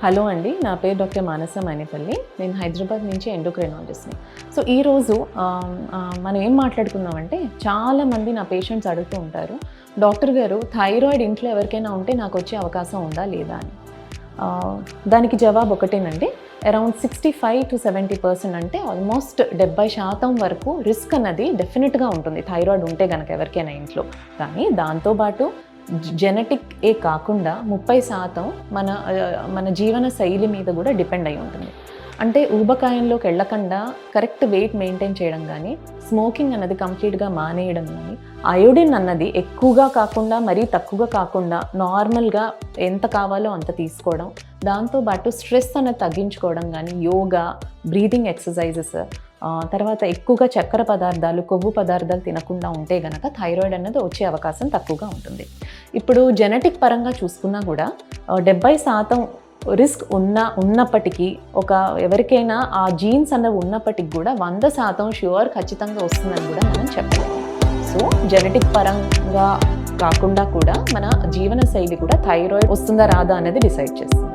Hello అండి నా పేరు డాక్టర్ మానస మైనేపల్లి. నేను హైదరాబాద్ నుంచి ఎండోక్రైనాలజిస్ట్ని. సో ఈరోజు మనం ఏం మాట్లాడుకుందామంటే చాలామంది నా పేషెంట్స్ అడుగుతూ ఉంటారు డాక్టర్ గారు థైరాయిడ్ ఇంట్లో ఎవరికైనా ఉంటే నాకు వచ్చే అవకాశం ఉందా లేదా అని? దానికి జవాబు ఒకటేనండి around sixty five to seventy percent అంటే ఆల్మోస్ట్ డెబ్బై శాతం వరకు రిస్క్ అన్నది డెఫినెట్గా ఉంటుంది థైరాయిడ్ ఉంటే కనుక ఎవరికైనా ఇంట్లో. కానీ దాంతోపాటు జెనెటిక్ ఏ కాకుండా ముప్పై శాతం మన మన జీవన శైలి మీద కూడా డిపెండ్ అయి ఉంటుంది. అంటే ఊబకాయంలోకి వెళ్ళకుండా కరెక్ట్ వెయిట్ మెయింటైన్ చేయడం కానీ స్మోకింగ్ అన్నది కంప్లీట్గా మానేయడం కానీ అయోడిన్ అన్నది ఎక్కువగా కాకుండా మరీ తక్కువగా కాకుండా నార్మల్గా ఎంత కావాలో అంత తీసుకోవడం దాంతోపాటు స్ట్రెస్ అన్నది తగ్గించుకోవడం కానీ యోగా బ్రీదింగ్ ఎక్సర్సైజెస్ తర్వాత ఎక్కువగా చక్కెర పదార్థాలు కొవ్వు పదార్థాలు తినకుండా ఉంటే గనక థైరాయిడ్ అన్నది వచ్చే అవకాశం తక్కువగా ఉంటుంది. ఇప్పుడు జెనెటిక్ పరంగా చూసుకున్నా కూడా డెబ్బై శాతం రిస్క్ ఉన్న ఉన్నప్పటికీ ఒక ఎవరికైనా ఆ జీన్స్ అన్నవి ఉన్నప్పటికీ కూడా వంద శాతం ష్యూర్ ఖచ్చితంగా వస్తుందని కూడా మనం చెప్పలేము సో జెనెటిక్ పరంగా కాకుండా కూడా మన జీవన శైలి కూడా థైరాయిడ్ వస్తుందా రాదా అనేది డిసైడ్ చేస్తుంది